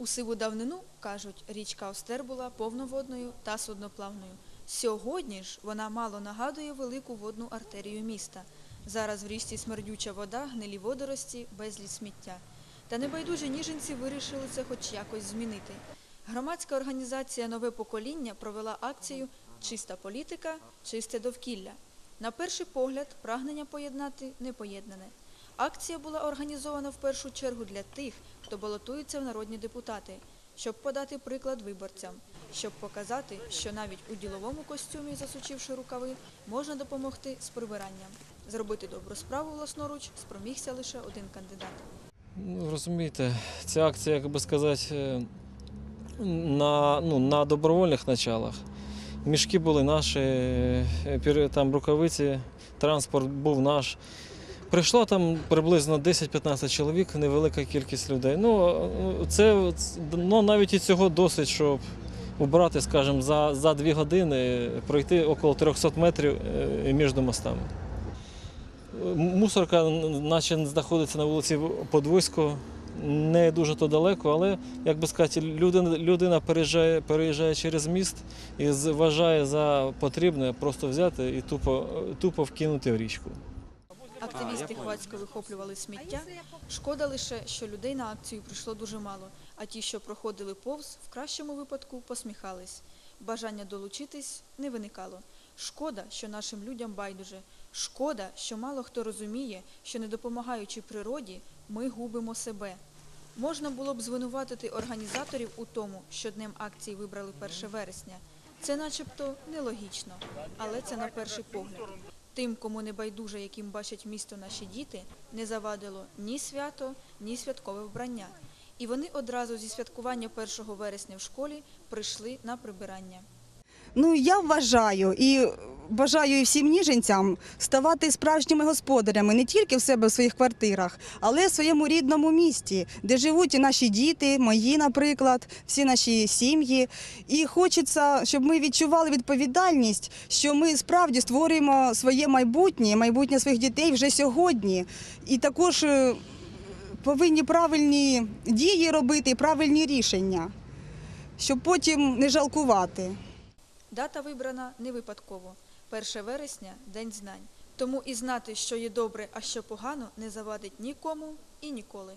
У сиву давнину, кажуть, річка Остер була повноводною та судноплавною. Сьогодні ж вона мало нагадує велику водну артерію міста. Зараз в річці смердюча вода, гнилі водорості, безліч сміття. Та небайдужі ніженці вирішили це хоч якось змінити. Громадська організація Нове покоління провела акцію Чиста політика, чисте довкілля. На перший погляд, прагнення поєднати непоєднане. Акція була організована в першу чергу для тих, хто балотується в народні депутати, щоб подати приклад виборцям, щоб показати, що навіть у діловому костюмі, засучивши рукави, можна допомогти з прибиранням. Зробити добру справу власноруч спромігся лише один кандидат. Ну, розумієте, ця акція, як би сказати, е, на, ну, на добровольних началах. Мішки були наші, е, там рукавиці, транспорт був наш. Прийшло там приблизно 10-15 чоловік, невелика кількість людей. Ну, е, це, ну, навіть і цього досить, щоб убрати, скажімо, за, за дві години пройти около 300 метрів е, між мостами. Мусорка, наче знаходиться на вулиці Подвойського, не дуже то далеко, але як би сказати, людина, людина переїжджає, переїжджає через міст і вважає за потрібне просто взяти і тупо, тупо вкинути в річку. Активісти хвацько вихоплювали сміття. Шкода лише, що людей на акцію прийшло дуже мало, а ті, що проходили повз, в кращому випадку посміхались. Бажання долучитись не виникало. Шкода, що нашим людям байдуже. Шкода, що мало хто розуміє, що не допомагаючи природі, ми губимо себе. Можна було б звинуватити організаторів у тому, що днем акції вибрали 1 вересня. Це начебто нелогічно, але це на перший погляд. Тим, кому не байдуже, яким бачать місто наші діти, не завадило ні свято, ні святкове вбрання. І вони одразу зі святкування 1 вересня в школі прийшли на прибирання. Ну я вважаю і бажаю і всім ніженцям ставати справжніми господарями не тільки в себе в своїх квартирах, але в своєму рідному місті, де живуть і наші діти, мої, наприклад, всі наші сім'ї. І хочеться, щоб ми відчували відповідальність, що ми справді створюємо своє майбутнє, майбутнє своїх дітей вже сьогодні. І також е, повинні правильні дії робити, правильні рішення, щоб потім не жалкувати. Дата вибрана не випадково. 1 вересня – День знань. Тому і знати, що є добре, а що погано, не завадить нікому і ніколи.